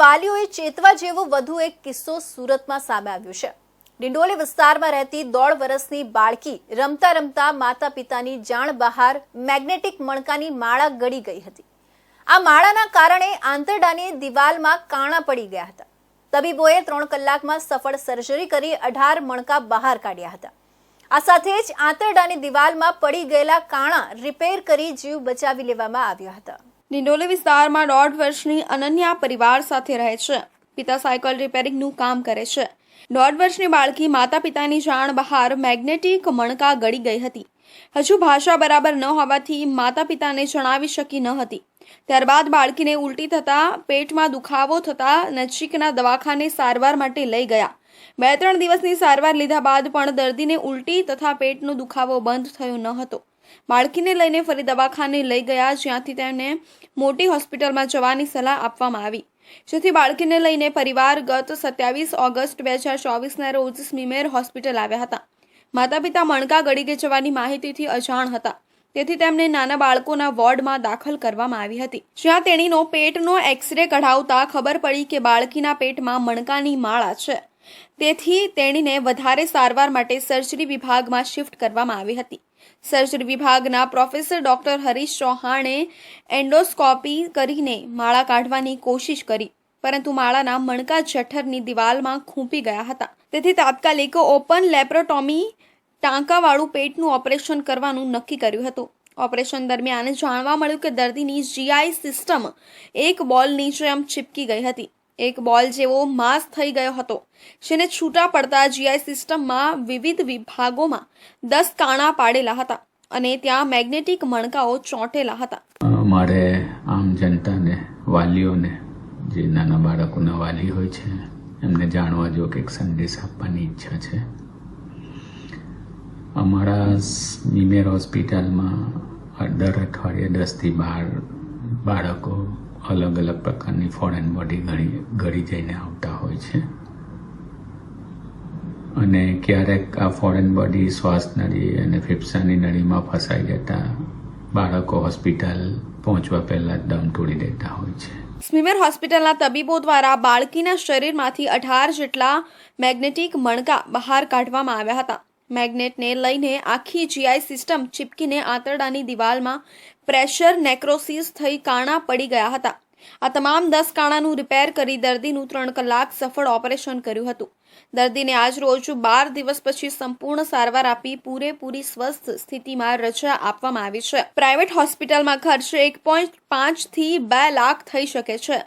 વાલીઓએ ચેતવા જેવો વધુ એક કિસ્સો સુરતમાં સામે આવ્યો છે. ડિંડોલી વિસ્તારમાં રહેતી દોઢ વર્ષની બાળકી રમતા રમતા માતા પિતાની જાણ બહાર મેગ્નેટિક મણકાની માળા ગળી ગઈ હતી. આ માળાના કારણે આંતરડાની દિવાલમાં કાણા પડી ગયા હતા. તબીબોએ ત્રણ કલાકમાં સફળ સર્જરી કરી અઢાર મણકા બહાર કાઢ્યા હતા. આ સાથે જ આંતરડાની દિવાલમાં પડી ગયેલા કાણા રિપેર કરી જીવ બચાવી લેવામાં આવ્યા હતા. ડિંડોલી વિસ્તારમાં દોઢ વર્ષની અનન્યા પરિવાર સાથે રહે છે. પિતા સાયકલ રિપેરિંગનું કામ કરે છે. દોઢ વર્ષની બાળકી માતા પિતાની જાણ બહાર મેગ્નેટિક મણકા ગળી ગઈ હતી. હજુ ભાષા બરાબર ન હોવાથી માતા પિતાને જણાવી શકી ન હતી. ત્યારબાદ બાળકીને ઉલટી થતા, પેટમાં દુખાવો થતા નજીકના દવાખાને સારવાર માટે લઈ ગયા. બે ત્રણ દિવસની સારવાર લીધા બાદ પણ દર્દીને ઉલટી તથા પેટનો દુખાવો બંધ થયો ન હતો. બાળકીને લઈને ફરી દવાખાને લઈ ગયા, જ્યાંથી તેમને મોટી હોસ્પિટલમાં જવાની સલાહ આપવામાં આવી. જેથી બાળકીને લઈને પરિવાર ગત સત્યાવીસ ઓગસ્ટ બે હજાર ચોવીસના રોજ સ્મીમેર હોસ્પિટલ આવ્યા હતા. માતા પિતા મણકા ગળી જવાની માહિતીથી અજાણ હતા. તેથી તેમને નાના બાળકોના વોર્ડમાં દાખલ કરવામાં આવી હતી. જ્યાં તેણીનો પેટનો એક્સરે કઢાવતા ખબર પડી કે બાળકીના પેટમાં મણકાની માળા છે. તેથી તેણીને વધારે સારવાર માટે સર્જરી વિભાગમાં શિફ્ટ કરવામાં આવી હતી. સર્જરી વિભાગના પ્રોફેસર ડોક્ટર હરીશ ચૌહાણે એન્ડોસ્કોપી કરીને માળા કાઢવાની કોશિશ કરી, પરંતુ માળાના મણકા જઠરની દિવાલમાં ખૂંપી ગયા હતા. તેથી તાત્કાલિક ઓપન લેપ્રોટોમી ટાંકાવાળું પેટનું ઓપરેશન કરવાનું નક્કી કર્યું હતું. ઓપરેશન દરમિયાન જાણવા મળ્યું કે દર્દીની જીઆઈ સિસ્ટમ એક બોલની જેમ ચીપકી ગઈ હતી. એક બોલ જેવો માસ થઈ ગયો હતો. જેને છૂટા પડતા જીઆઈ સિસ્ટમમાં વિવિધ વિભાગોમાં દસ કાણા પાડેલા હતા અને ત્યાં મેગ્નેટિક મણકાઓ ચોંટેલા હતા. મારે આમ જનતાને, વાલીઓને, જે નાના બાળકોના વાલી હોય છે, એમને જાણવા જો કે સંદેશ આપવાની ઈચ્છા છે. અમારા નિમેર હોસ્પિટલમાં દર અઠવાડિયે દસથી બાર બાળકો અલગ અલગ પ્રકારની ફોરેન બોડી ઘડી ઘડી જઈને આવતા હોય છે. અને ક્યારેક આ ફોરેન બોડી શ્વાસ નળી અને ફેફસાની નળીમાં ફસાઈ જતા બાળકો હોસ્પિટલ પહોંચવા પહેલાં દમ તોડી દેતા હોય છે. સ્મીમેર હોસ્પિટલના તબીબો દ્વારા બાળકીના શરીરમાંથી અઢાર જેટલા મેગ્નેટિક મણકા બહાર કાઢવામાં આવ્યા હતા. મેગ્નેટને લઈને આખી જીઆઈ સિસ્ટમ ચીપકીને આંતરડાની દિવાલમાં પ્રેશર નેક્રોસિસ થઈ કાણા પડી ગયા હતા. આ તમામ દસ કાણાનું રિપેર કરી દર્દીનું ત્રણ કલાક સફળ ઓપરેશન કર્યું હતું. દર્દીને આજ રોજ બાર દિવસ પછી સંપૂર્ણ સારવાર આપી પૂરેપૂરી સ્વસ્થ સ્થિતિમાં રજા આપવામાં આવી છે. પ્રાઇવેટ હોસ્પિટલમાં ખર્ચ એક પોઈન્ટ પાંચથી બે લાખ થઈ શકે છે.